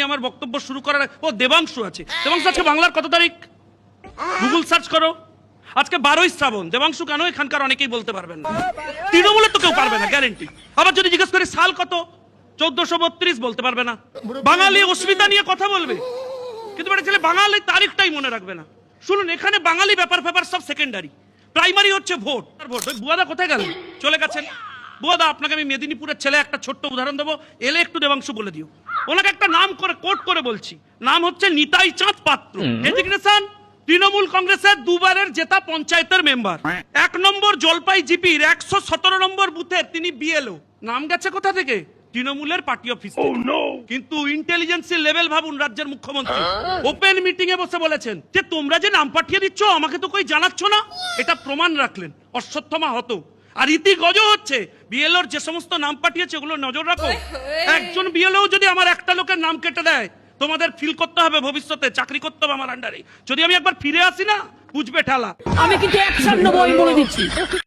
আমি আমার বক্তব্য শুরু করার ও, দেবাংশু আছে। দেবাংশু, আজকে বাংলার কত তারিখ? গুগল সার্চ করো। আজকে বারোই শ্রাবণ। দেবাংশু, কেন এখানকার অনেকেই বলতে পারবেন না? তৃণমূলের তো কেউ পারবে না গ্যারেন্টি আবার যদি জিজ্ঞেস করি, সাল কত? চোদ্দশো বত্রিশ বলতে পারবে না। বাঙালি অস্মিতা নিয়ে কথা বলবে। কিন্তু একটা ছেলে বাঙালি তারিখটাই মনে রাখবে না। শুনুন, এখানে বাঙালি ব্যাপার ফ্যাপার সব সেকেন্ডারি প্রাইমারি হচ্ছে ভোট। আর ভোট। ওই বুয়াদা কোথায় গেল? চলে গেছেন। বুয়াদা, আপনাকে আমি মেদিনীপুরের ছেলে একটা ছোট্ট উদাহরণ দেবো। এলে একটু দেবাংশু বলে দিও। ওনাকে একটা নাম করে কোট করে বলছি। নাম হচ্ছে নিতাই চাঁদ পাত্র। ডেজিগনেশন তৃণমূল কংগ্রেসের দুবারের জেতা পঞ্চায়েতের মেম্বার এক নম্বর জলপাই জিপির একশো সতেরো নম্বর বুথের তিনি বিএলও নাম গেছে কোথা থেকে? তৃণমূলের পার্টি অফিস কিন্তু ইন্টেলিজেন্সি লেভেল ভাবুন রাজ্যের মুখ্যমন্ত্রী। ওপেন মিটিং এ বসে বলেছেন যে তোমরা যে নাম পাঠিয়ে দিচ্ছ আমাকে তো কই জানাচ্ছ না? এটা প্রমাণ রাখলেন। অশ্বত্থমা হতো। আর ইতি গজ হচ্ছে। বিএলওর যে সমস্ত নাম পাঠিয়েছে ওগুলো নজর রাখো। একজন বিএলও যদি আমার একটা লোকের নাম কেটে দেয় তোমাদের ফিল করতে হবে ভবিষ্যতে চাকরি করতে হবে আমার আন্ডারে যদি আমি একবার ফিরে আসি না বুঝবে ঠেলা। আমি কিন্তু একশো নব্বই বলে দিচ্ছি।